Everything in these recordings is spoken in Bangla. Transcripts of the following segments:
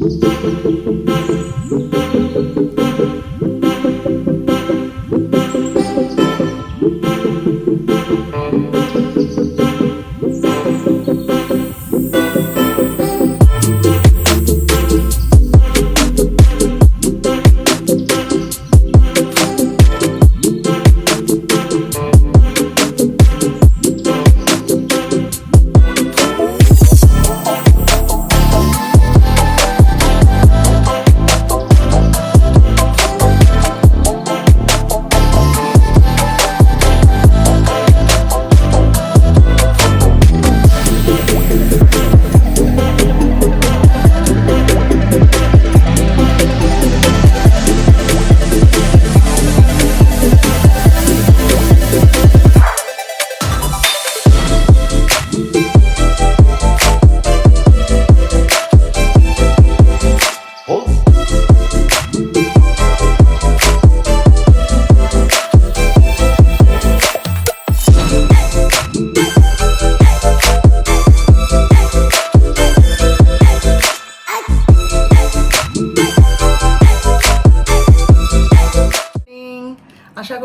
Música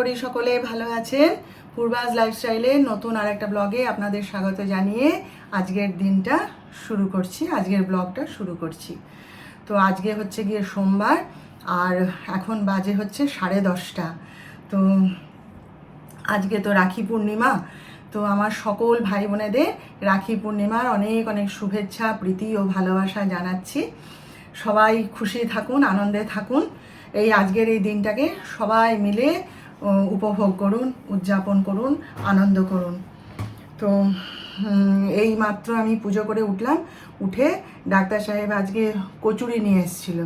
করি সকলে, ভালো আছেন? পূর্বাজ লাইফস্টাইলে নতুন আর একটা ব্লগে আপনাদের স্বাগত জানিয়ে আজকের দিনটা শুরু করছি, আজকের ব্লগটা শুরু করছি। তো আজকে হচ্ছে গিয়ে সোমবার, আর এখন বাজে হচ্ছে সাড়ে দশটা। তো আজকে তো রাখি পূর্ণিমা, তো আমার সকল ভাই বোনেদের রাখি পূর্ণিমার অনেক অনেক শুভেচ্ছা, প্রীতি ও ভালোবাসা জানাচ্ছি। সবাই খুশি থাকুন, আনন্দে থাকুন। এই আজকের এই দিনটাকে সবাই মিলে উপভোগ করুন, উদযাপন করুন, আনন্দ করুন। তো এই মাত্র আমি পুজো করে উঠলাম, উঠে ডাক্তার সাহেব আজকে কচুরি নিয়ে এসেছিল।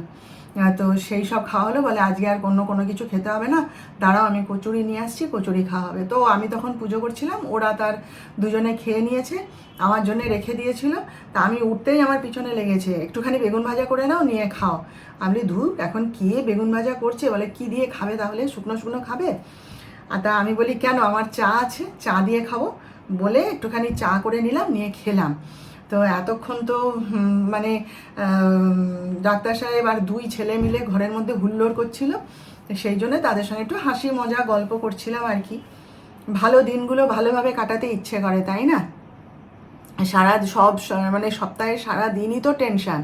তো সেই সব খাওয়া হলো বলে আজকে আর অন্য কোনো কিছু খেতে হবে না, দাঁড়াও আমি কচুরি নিয়ে আসছি, কচুরি খাওয়া হবে। তো আমি তখন পুজো করছিলাম, ওরা তার দুজনে খেয়ে নিয়েছে, আমার জন্য রেখে দিয়েছিল। তা আমি উঠতেই আমার পিছনে লেগেছে, একটুখানি বেগুন ভাজা করে নাও, নিয়ে খাও। আমি ধূপ এখন কে বেগুন ভাজা করছে, বলে কি দিয়ে খাবে তাহলে, শুকনো শুকনো খাবে? আর তা আমি বলি, কেন, আমার চা আছে, চা দিয়ে খাব। বলে একটুখানি চা করে নিলাম, নিয়ে খেলাম। তো এতক্ষণ তো মানে ডাক্তার সাহেব আর দুই ছেলে মিলে ঘরের মধ্যে হুল্লোড় করছিল সেই জন্য তাদের সঙ্গে একটু হাসি মজা গল্প করছিলাম আর কি। ভালো দিনগুলো ভালোভাবে কাটাতে ইচ্ছে করে, তাই না? সারা সব মানে সপ্তাহে সারা দিনই তো টেনশান,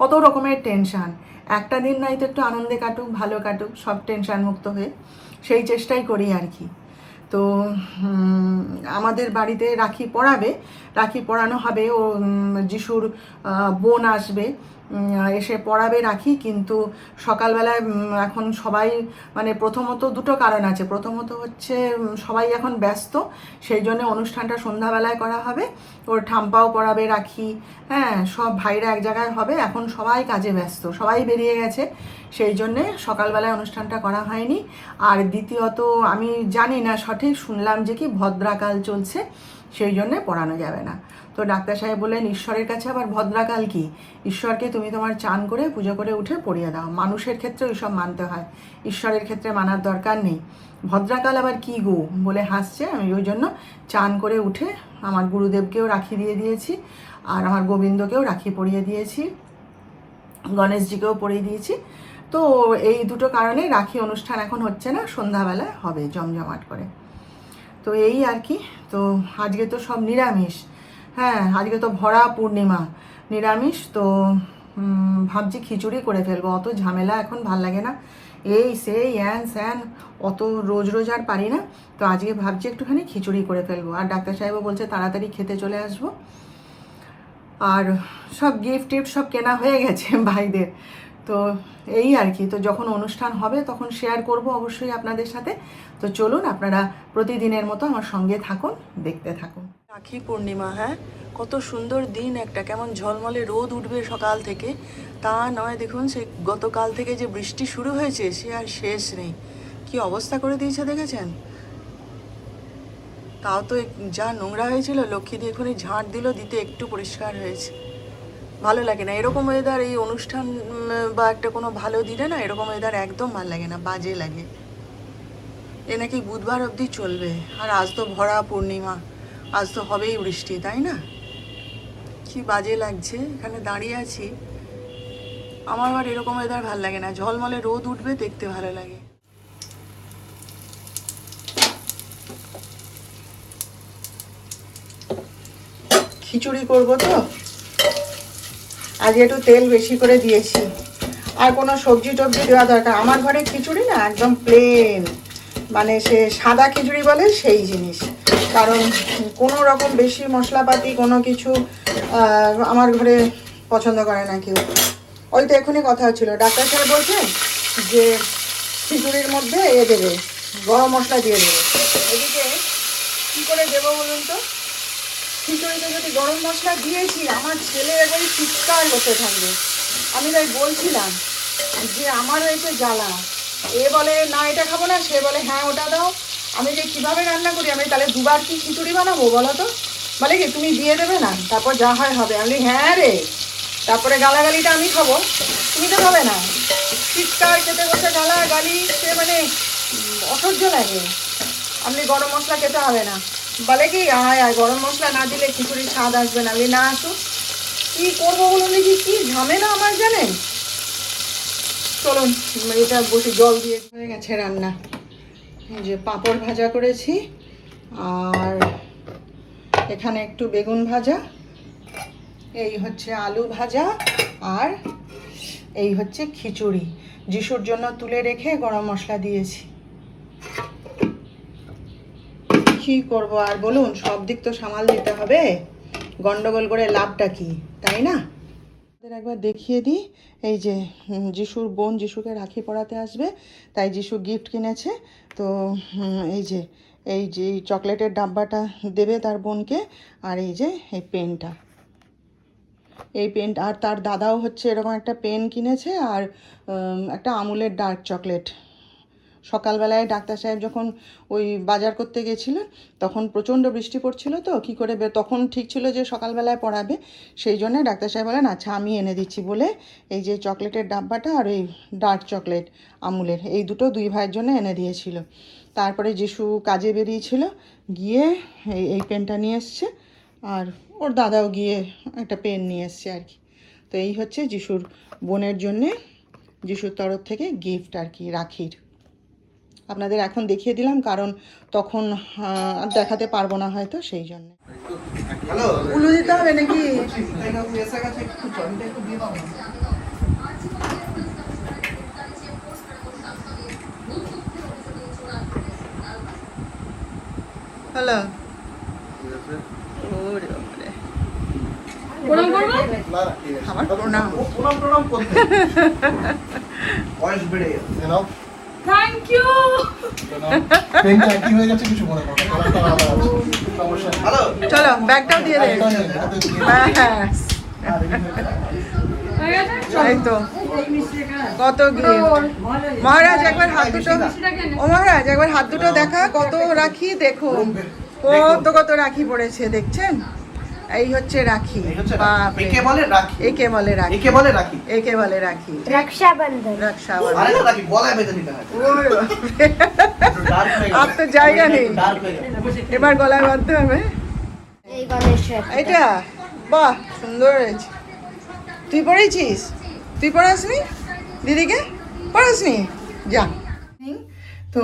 কত রকমের টেনশান। একটা দিন নাই তো একটু আনন্দে কাটুক, ভালো কাটুক, সব টেনশান মুক্ত হয়ে সেই চেষ্টাই করি আর কি। তো আমাদের বাড়িতে রাখি পড়াবে রাখি পড়ানো হবে, ও যিশুর বোন আসবে এসে পড়াবে রাখি। কিন্তু সকালবেলায় এখন সবাই মানে প্রথমত দুটো কারণ আছে। প্রথমত হচ্ছে সবাই এখন ব্যস্ত, সেই জন্য অনুষ্ঠানটা সন্ধ্যাবেলায় করা হবে। ওর ঠাম্পাও পড়াবে রাখি। হ্যাঁ সব ভাইরা এক জায়গায় হবে। এখন সবাই কাজে ব্যস্ত, সবাই বেরিয়ে গেছে। সেই জন্যে সকালবেলায় অনুষ্ঠানটা করা হয়নি। আর দ্বিতীয়ত, আমি জানি না সঠিক, শুনলাম যে কি ভদ্রাকাল চলছে, সেই জন্যে পড়ানো যাবে না। তো ডাক্তার সাহেব বললেন, ঈশ্বরের কাছে আবার ভদ্রাকাল কি? ঈশ্বরকে তুমি তোমার চান করে, পুজো করে উঠে পড়িয়ে দাও। মানুষের ক্ষেত্রে ওইসব মানতে হয়। ঈশ্বরের ক্ষেত্রে মানার দরকার নেই। ভদ্রাকাল আবার কি গো? বলে হাসছে। আমি ওই জন্য চান করে উঠে আমার গুরুদেবকেও রাখি দিয়ে দিয়েছি, আর আমার গোবিন্দকেও রাখি পরিয়ে দিয়েছি, গণেশজিকেও পরিয়ে দিয়েছি। তো এই দুটো কারণে রাখি অনুষ্ঠান এখন হচ্ছে না সন্ধ্যাবেলায় হবে জমজমাট করে। তো এই আর কি, তো আজকে তো সব নিরামিষ। হ্যাঁ আজকে তো ভরা পূর্ণিমা, নিরামিষ, তো ভাবছি খিচুড়ি করে ফেলব। অত ঝামেলা এখন ভালো লাগে না। এই সেই অ্যান স্যান, অত রোজ রোজ আর পারি না। তো আজকে ভাবছি একটুখানি খিচুড়ি করে ফেলব। আর ডাক্তার সাহেবও বলছে তাড়াতাড়ি খেতে চলে আসব। আর সব গিফট টিফট সব কেনা হয়ে গেছে ভাইদের। তো এই আর কি, তো যখন অনুষ্ঠান হবে তখন শেয়ার করব অবশ্যই আপনাদের সাথে। তো চলুন, আপনারা প্রতিদিনের মতো আমার সঙ্গে থাকুন, দেখতে থাকুন। রাখি পূর্ণিমা হ্যাঁ? কত সুন্দর দিন একটা, কেমন ঝলমলে রোদ উঠবে সকাল থেকে। তা নয়, দেখুন, সেই গতকাল থেকে যে বৃষ্টি শুরু হয়েছে, সে আর শেষ নেই। কি অবস্থা করে দিয়েছে দেখেছেন? তাও তো যা নোংরা হয়েছিল, লক্ষ্মী দিয়ে এখনই ঝাঁট দিল, দিতে একটু পরিষ্কার হয়েছে। ভালো লাগে না। এরকম ওয়েদার এই অনুষ্ঠান বা একটা কোনো ভালো দিনে না, এরকম ওয়েদার একদম ভালো লাগে না, বাজে লাগে। এ নাকি বুধবার অবধি চলবে। আর আজ তো ভরা পূর্ণিমা, আজ তো হবেই বৃষ্টি, তাই না? কি বাজে লাগছে, এখানে দাঁড়িয়ে আছি। আমার আবার এরকম ওয়েদার ভালো লাগে না, ঝলমলে রোদ উঠবে, দেখতে ভালো লাগে। খিচুড়ি করব তো? আজ একটু তেল বেশি করে দিয়েছি। আর কোনো সবজি টবজি দেওয়া দরকার। আমার ঘরে খিচুড়ি না, একদম প্লেন মানে সে সাদা খিচুড়ি বলে সেই জিনিস। কারণ কোনো রকম বেশি মশলাপাতি, কোনো কিছু আমার ঘরে পছন্দ করে না কেউ। ওই তো এখনই কথা হচ্ছিল। ডাক্তার সাহেব বলছে যে খিচুড়ির মধ্যে এ দেবে, গরম মশলা দিয়ে দেবে। এদিকে কী করে দেবো বলুন তো? খিচুড়িতে যদি গরম মশলা দিয়েছি, আমার ছেলে একবারে চিৎকার হতে থাকবে। আমি তাই বলছিলাম যে আমার হয়েছে জ্বালা। এ বলে, না, এটা খাব না। সে বলে হ্যাঁ ওটা দাও। আমি যে কীভাবে রান্না করি, আমি তাহলে দুবার কি খিচুড়ি বানাবো বলো তো? বলে কি, তুমি দিয়ে দেবে না? তারপর যা হয় হবে। আমি হ্যাঁ রে, তারপরে গালাগালিটা আমি খাব। তুমি তো খাবে না। চিৎকার খেতে বসে গালা গালি সে মানে অসহ্য লাগে। আপনি গরম মশলা খেতে হবে না। বলে কি, আয় আয়, গরম মশলা না দিলে খিচুড়ির স্বাদ আসবে না। না আসুক। কি করব বলুন দেখি, কি ঝামেলা আমার জানেন? চলুন, এটা বসে জল দিয়ে হয়ে গেছে রান্না। যে পাঁপড় ভাজা করেছি, আর এখানে একটু বেগুন ভাজা, এই হচ্ছে আলু ভাজা, আর এই হচ্ছে খিচুড়ি। যিশুর জন্য তুলে রেখে গরম মশলা দিয়েছি। কি করব আর বলুন, সব দিক তো সামাল দিতে হবে। গন্ডগোল করে লাভটা কি, তাই না? একবার দেখিয়ে দিই, এই যে যিশুর বোন যিশুকে রাখি পরাতে আসবে, তাই যিশু গিফট কিনেছে। তো এই যে এই যে চকলেটের ডাব্বাটা দেবে তার বোনকে, আর এই যে, এই পেনটা। এই পেন, আর তার দাদাও হচ্ছে এরকম একটা পেন কিনেছে, আর একটা আমুলের ডার্ক চকলেট। সকালবেলায় ডাক্তার সাহেব যখন ওই বাজার করতে গেছিলেন, তখন প্রচণ্ড বৃষ্টি পড়ছিল তো, কি করে তখন ঠিক ছিল যে সকালবেলায় পড়াবে। সেই জন্য ডাক্তার সাহেব বলেন আচ্ছা আমি এনে দিচ্ছি বলে এই যে চকলেটের ডাব্বাটা আর এই ডার্ক চকলেট, আমুলের, এই দুটো দুই ভাইয়ের জন্য এনে দিয়েছিল। তারপরে যিশু কাজে বেরিয়েছিল, গিয়ে এই এই পেনটা নিয়ে এসছে আর ওর দাদাও গিয়ে একটা পেন নিয়ে এসছে আর কি। তো এই হচ্ছে যিশুর বোনের জন্যে, যিশুর তরফ থেকে গিফট আর কি, রাখির। আপনাদের এখন দেখিয়ে দিলাম কারণ তখন আর দেখাতে পারব না হয়তো সেই জন্য। উলু দিতে হবে নাকি? গেছে হ্যালো আছে। আমার প্রণাম। প্রণাম প্রণাম করতে। বয়স বেড়ে যাচ্ছে চলো ব্যাগটাও দিয়ে দে। কত মহারাজ, একবার হাত দুটো ও মহারাজ, একবার হাত দুটো দেখা, কত রাখি দেখুন কত কত রাখি পড়েছে, দেখছেন? এই হচ্ছে রাখি। একে বলে রাখি। একে বলে রাখি। একে বলে রাখি। একে বলে রাখি। রক্ষাবন্ধন। রক্ষাবন্ধন। আর তো জায়গা নেই। এবার গলায় বাঁধতে হবে। এই গণেশ এটা বাহ সুন্দর হয়েছে। তুই পড়েছিস? তুই পড়াসনি? দিদিকে? পড়াসনি? যা। তো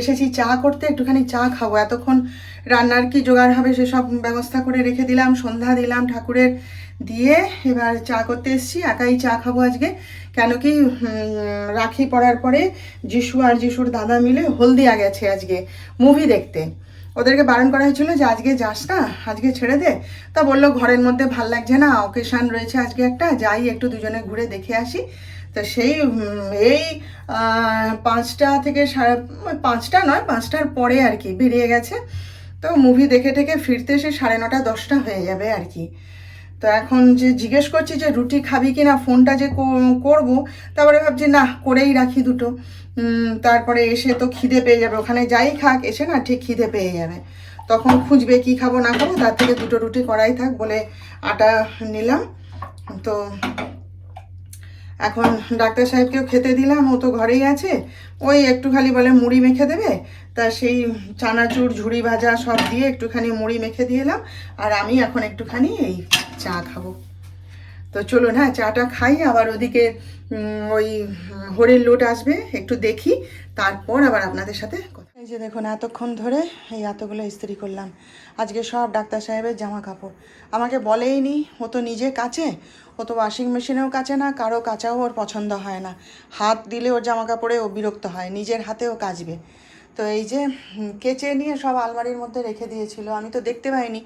এসেছি চা করতে, একটুখানি চা খাব। এতক্ষণ রান্নার কি জোগাড় হবে সেসব ব্যবস্থা করে রেখে দিলাম, সন্ধ্যা দিলাম ঠাকুরের দিয়ে। এবার চা করতে এসেছি, একাই চা খাব আজকে। কেন কি রাখি পড়ার পরে যিশু আর যিশুর দাদা মিলে হলদিয়া গেছে আজকে মুভি দেখতে। ওদেরকে বারণ করা হয়েছিল যে আজকে যাস না, আজকে ছেড়ে দে। তা বলল, ঘরের মধ্যে ভালো লাগছে না, অকেশান রয়েছে আজকে একটা, যাই একটু দুজনে ঘুরে দেখে আসি। তো সেই এই পাঁচটা থেকে সাড়ে পাঁচটা নয়, পাঁচটার পরে আর কি বেরিয়ে গেছে। তো মুভি দেখে টেকে ফিরতে সে সাড়ে নটা, দশটা হয়ে যাবে আর কি। তো এখন যে জিজ্ঞেস করছি যে রুটি খাবি কি না ফোনটা যে করব, তারপরে ভাবছি, না, করেই রাখি দুটো। তারপরে এসে তো খিদে পেয়ে যাবে। ওখানে যাই খাক, এসে না ঠিক খিদে পেয়ে যাবে। তখন খুঁজবে কি খাব, না খাব, তার থেকে দুটো রুটি করাই থাক বলে আটা নিলাম। তো এখন ডাক্তার সাহেবকেও খেতে দিলাম, ও তো ঘরেই আছে। ওই একটু খালি বলে মুড়ি মেখে দেবে। তা সেই চানাচুর, ঝুড়ি ভাজা সব দিয়ে একটুখানি মুড়ি মেখে দিয়ে এলাম। আর আমি এখন একটুখানি এই চা খাব। তো চলুন হ্যাঁ চাটা খাই, আবার ওদিকে ওই হরিণ লুট আসবে, একটু দেখি, তারপর আবার আপনাদের সাথে এই যে দেখুন, এতক্ষণ ধরে এই এতগুলো ইস্ত্রি করলাম। আজকে সব ডাক্তার সাহেবের জামা কাপড়। আমাকে বলেই নি ও তো নিজে কাচে, ও তো ওয়াশিং মেশিনেও কাচে না, কারও কাচাও ওর পছন্দ হয় না। হাত দিলে ওর জামা কাপড়ে ও বিরক্ত হয়, নিজের হাতেও কাচবে। তো এই যে কেচে নিয়ে সব আলমারির মধ্যে রেখে দিয়েছিল, আমি তো দেখতে পাইনি।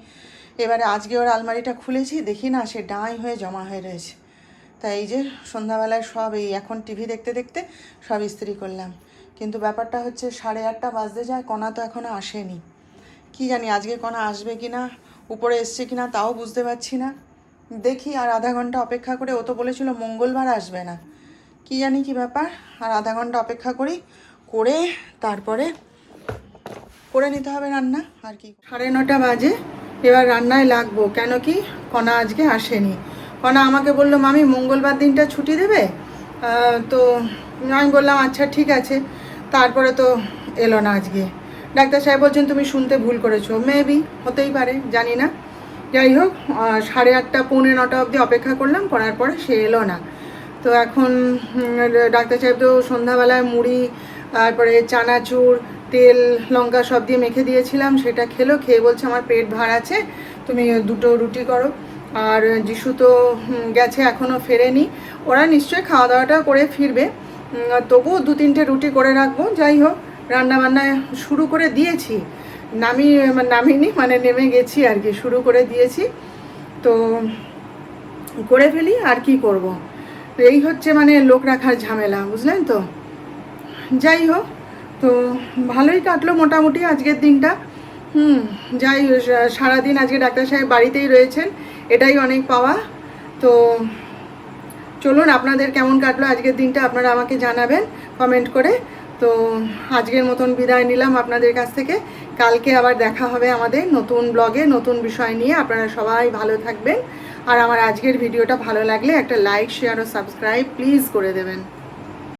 এবারে আজকে ওর আলমারিটা খুলেছি, দেখি না সে ডাঁই হয়ে জমা হয়ে রয়েছে। তাই এই যে সন্ধ্যাবেলায় সব এই এখন টিভি দেখতে দেখতে সব ইস্ত্রি করলাম। কিন্তু ব্যাপারটা হচ্ছে সাড়ে আটটা বাজতে যায়, কণা তো এখনও আসেনি। কি জানি আজকে কণা আসবে কি না, উপরে এসছে কি না তাও বুঝতে পারছি না। দেখি আর আধা ঘণ্টা অপেক্ষা করে, ও তো বলেছিল মঙ্গলবার আসবে না। কি জানি কি ব্যাপার, আর আধা ঘণ্টা অপেক্ষা করি, করে তারপরে, করে নিতে হবে রান্না, আর কি। সাড়ে নটা বাজে এবার রান্নায় লাগবো। কেন কি? কণা আজকে আসেনি। কণা আমাকে বলল, মামি, মঙ্গলবার দিনটা ছুটি দেবে? তো আমি বললাম আচ্ছা ঠিক আছে। তারপরে তো এলো না আজকে। ডাক্তার সাহেব বলছেন, তুমি শুনতে ভুল করেছ। মেবি হতেই পারে, জানি না। যাই হোক সাড়ে আটটা, পৌনে নটা অবধি অপেক্ষা করলাম, করার পরে সে এলো না। তো এখন ডাক্তার সাহেব তো সন্ধ্যাবেলায় মুড়ি, তারপরে চানাচুর তেল, লঙ্কা সব দিয়ে মেখে দিয়েছিলাম, সেটা খেলো, খেয়ে বলছে, আমার পেট ভার আছে, তুমি দুটো রুটি করো। আর যিশু তো গেছে এখনও ফেরেনি। ওরা নিশ্চয়ই খাওয়া দাওয়াটা করে ফিরবে। তবুও দু তিনটে রুটি করে রাখব, যাই হোক রান্না বান্না শুরু করে দিয়েছি। নামি নামিনি মানে নেমে গেছি আর কি, শুরু করে দিয়েছি। তো করে ফেলি, আর কি করব। এই হচ্ছে মানে লোক রাখার ঝামেলা, বুঝলেন তো? যাই হোক তো ভালোই কাটলো মোটামুটি আজকের দিনটা। হুম, যাই সারাদিন আজকে ডাক্তার সাহেব বাড়িতেই রয়েছেন, এটাই অনেক পাওয়া। তো চলুন, আপনাদের কেমন কাটলো আজকের দিনটা আপনারা আমাকে জানাবেন কমেন্ট করে। তো আজকের মতন বিদায় নিলাম আপনাদের কাছ থেকে। কালকে আবার দেখা হবে আমাদের নতুন ব্লগে, নতুন বিষয় নিয়ে। আপনারা সবাই ভালো থাকবেন। আর আমার আজকের ভিডিওটা ভালো লাগলে একটা লাইক, শেয়ার ও সাবস্ক্রাইব প্লিজ করে দেবেন।